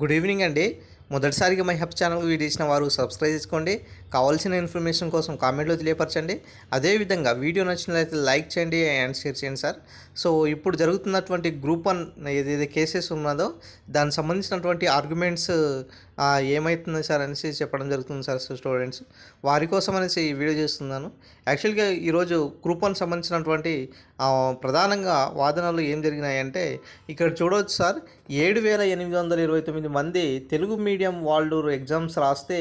Good evening అండి. మొదటిసారిగా my హెప్ channel video ఇచ్చిన వారు సబ్స్క్రైబ్ చేసుకోండి. కావాల్సిన ఇన్ఫర్మేషన్ కోసం కామెంట్లో తెలియపరచండి. అదేవిధంగా వీడియో నచ్చినట్లయితే లైక్ చేయండి అండ్ షేర్ చేయండి సార్. సో ఇప్పుడు జరుగుతున్నటువంటి గ్రూప్ వన్ ఏదైతే కేసెస్ ఉన్నదో దానికి సంబంధించినటువంటి ఆర్గ్యుమెంట్స్ ఏమవుతుంది సార్ అనేసి చెప్పడం జరుగుతుంది సార్ స్టూడెంట్స్. వారి కోసం అనేసి ఈ వీడియో చేస్తున్నాను. యాక్చువల్గా ఈరోజు గ్రూప్ వన్ సంబంధించినటువంటి ప్రధానంగా వాదనలు ఏం జరిగినాయంటే ఇక్కడ చూడవచ్చు సార్ ఏడు వేల ఎనిమిది వందల ఇరవై తొమ్మిది మంది తెలుగు మీడియం వాళ్ళు ఎగ్జామ్స్ రాస్తే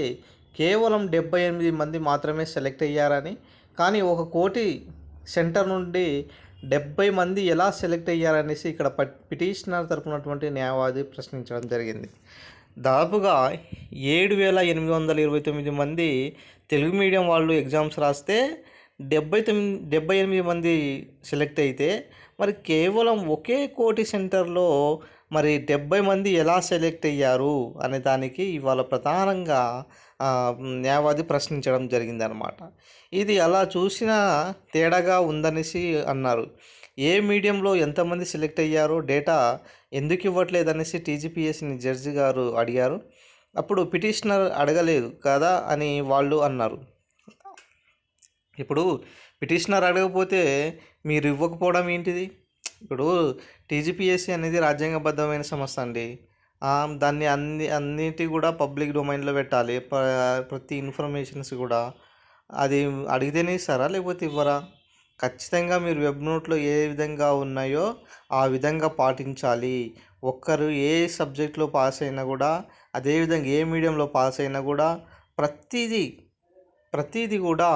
కేవలం డెబ్బై ఎనిమిది మంది మాత్రమే సెలెక్ట్ అయ్యారని కానీ ఒక కోటి సెంటర్ నుండి డెబ్బై మంది ఎలా సెలెక్ట్ అయ్యారనేసి ఇక్కడ పిటిషనర్ తరపునటువంటి న్యాయవాది ప్రశ్నించడం జరిగింది. దాదాపుగా ఏడు వేల ఎనిమిది వందల ఇరవై తొమ్మిది మంది తెలుగు మీడియం వాళ్ళు ఎగ్జామ్స్ రాస్తే డెబ్బై తొమ్మిది డెబ్బై ఎనిమిది మంది సెలెక్ట్ అయితే మరి కేవలం ఒకే కోటి సెంటర్లో మరి డెబ్బై మంది ఎలా సెలెక్ట్ అయ్యారు అనే దానికి ఇవాళ ప్రధానంగా న్యాయవాది ప్రశ్నించడం జరిగిందనమాట ఇది అలా చూసిన తేడాగా ఉందనేసి అన్నారు. ఏ మీడియంలో ఎంతమంది సెలెక్ట్ అయ్యారో డేటా ఎందుకు ఇవ్వట్లేదు అనేసి టీజీపీఎస్ని జడ్జి గారు అడిగారు. అప్పుడు పిటిషనర్ అడగలేదు కదా అని వాళ్ళు అన్నారు. ఇప్పుడు పిటిషనర్ అడగకపోతే మీరు ఇవ్వకపోవడం ఏంటిది? ఇప్పుడు టీజీపీఎస్సీ అనేది రాజ్యాంగబద్ధమైన సంస్థ అండి. దాన్ని అన్ని అన్నిటి కూడా పబ్లిక్ డొమైన్లో పెట్టాలి. ప్రతి ఇన్ఫర్మేషన్స్ కూడా. అది అడిగితేనే ఇస్తారా లేకపోతే ఇవ్వరా? ఖచ్చితంగా మీరు వెబ్ నోట్లో ఏ విధంగా ఉన్నాయో ఆ విధంగా పాటించాలి. ఒక్కరు ఏ సబ్జెక్ట్లో పాస్ అయినా కూడా అదేవిధంగా ఏ మీడియంలో పాస్ అయినా కూడా ప్రతిదీ ప్రతిదీ కూడా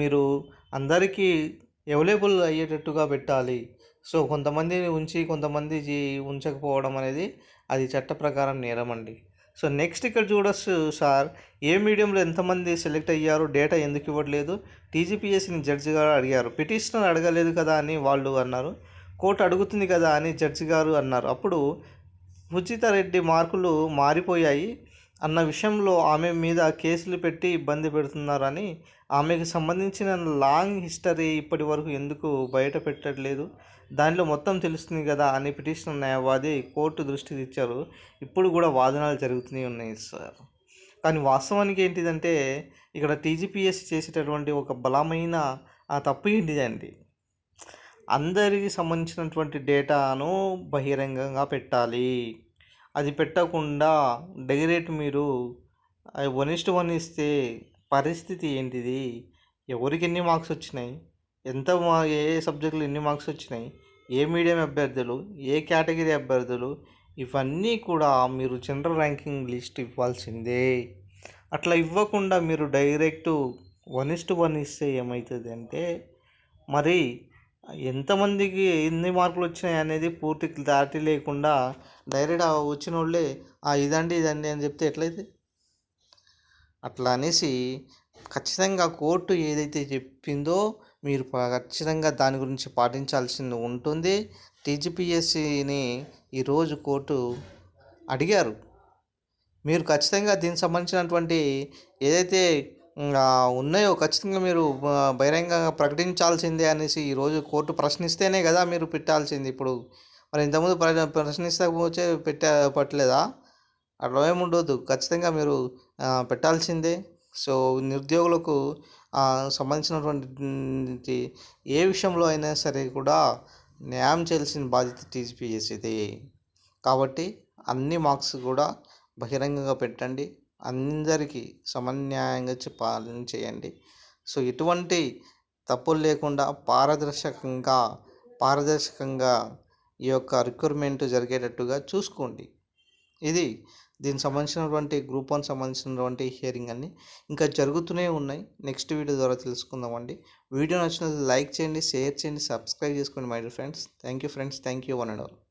మీరు అందరికీ అవైలబుల్ అయ్యేటట్టుగా పెట్టాలి. సో కొంతమంది ఉంచి కొంతమంది ఉంచకపోవడం అనేది అది చట్ట ప్రకారం నేరం అండి. సో నెక్స్ట్ ఇక్కడ చూడొచ్చు సార్ ఏ మీడియంలో ఎంతమంది సెలెక్ట్ అయ్యారు డేటా ఎందుకు ఇవ్వట్లేదు? టీజీపీఎస్సీని జడ్జి గారు అడిగారు. పిటిషనర్ అడగలేదు కదా అని వాళ్ళు అన్నారు. కోర్టు అడుగుతుంది కదా అని జడ్జి గారు అన్నారు. అప్పుడు ఉచిత రెడ్డి మార్కులు మారిపోయాయి. అన్న విషయంలో ఆమె మీద కేసులు పెట్టి ఇబ్బంది పెడుతున్నారని ఆమెకు సంబంధించిన లాంగ్ హిస్టరీ ఇప్పటి వరకు ఎందుకు బయట పెట్టట్లేదు? దానిలో మొత్తం తెలుస్తుంది కదా అని పిటిషన్ న్యాయవాది కోర్టు దృష్టి తెచ్చారు. ఇప్పుడు కూడా వాదనలు జరుగుతూనే ఉన్నాయి సార్. కానీ వాస్తవానికి ఏంటిదంటే ఇక్కడ టీజీపీఎస్ చేసేటటువంటి ఒక బలమైన ఆ తప్పు ఏంటిదండి అందరికి సంబంధించినటువంటి డేటాను బహిరంగంగా పెట్టాలి. అది పెట్టకుండా డైరెక్ట్ మీరు వన్ ఇస్ట్ వన్ ఇస్తే పరిస్థితి ఏంటిది? ఎవరికి ఎన్ని మార్క్స్ వచ్చినాయి? ఎంత మా ఏ సబ్జెక్టులు ఎన్ని మార్క్స్ వచ్చినాయి? ఏ మీడియం అభ్యర్థులు ఏ కేటగిరీ అభ్యర్థులు? ఇవన్నీ కూడా మీరు జనరల్ ర్యాంకింగ్ లిస్ట్ ఇవ్వాల్సిందే. అట్లా ఇవ్వకుండా మీరు డైరెక్ట్ వన్ ఇస్ట్ వన్ ఇస్తే ఏమవుతుంది అంటే మరి ఎంతమందికి ఎన్ని మార్కులు వచ్చినాయి అనేది పూర్తి క్లారిటీ లేకుండా డైరెక్ట్ వచ్చిన వాళ్ళే "ఆ, ఇదండి ఇదండి అని చెప్తే ఎట్లయితే అట్లా అనేసి ఖచ్చితంగా కోర్టు ఏదైతే చెప్పిందో మీరు ఖచ్చితంగా దాని గురించి పాటించాల్సింది ఉంటుంది. టీజీపీఎస్సీని ఈరోజు కోర్టు అడిగారు. మీరు ఖచ్చితంగా దీనికి సంబంధించినటువంటి ఏదైతే ఉన్నాయో ఖచ్చితంగా మీరు బహిరంగంగా ప్రకటించాల్సిందే అనేసి ఈరోజు కోర్టు ప్రశ్నిస్తేనే కదా మీరు పెట్టాల్సింది. ఇప్పుడు మరి ఇంతకుముందు ప్ర- ప్రశ్నిస్తకపోతే పెట్ట పట్టలేదా? అట్లా ఏముండొద్దు ఖచ్చితంగా మీరు పెట్టాల్సిందే. సో నిరుద్యోగులకు సంబంధించినటువంటి ఏ విషయంలో అయినా సరే కూడా న్యాయం చేయాల్సిన బాధ్యత టీజీపీఎస్సీది కాబట్టి అన్ని మార్క్స్ కూడా బహిరంగంగా పెట్టండి. అందరికీ సమన్యాయంగా పాలన చేయండి. సో ఎటువంటి తప్పులు లేకుండా పారదర్శకంగా పారదర్శకంగా ఈ యొక్క రిక్రూట్మెంట్ జరిగేటట్టుగా చూసుకోండి. ఇది దీనికి సంబంధించినటువంటి గ్రూప్ వన్ సంబంధించినటువంటి హియరింగ్ అన్ని ఇంకా జరుగుతూనే ఉన్నాయి. నెక్స్ట్ వీడియో ద్వారా తెలుసుకుందామండి. వీడియో నచ్చినది లైక్ చేయండి షేర్ చేయండి సబ్స్క్రైబ్ చేసుకోండి my dear friends thank you friends thank you one and all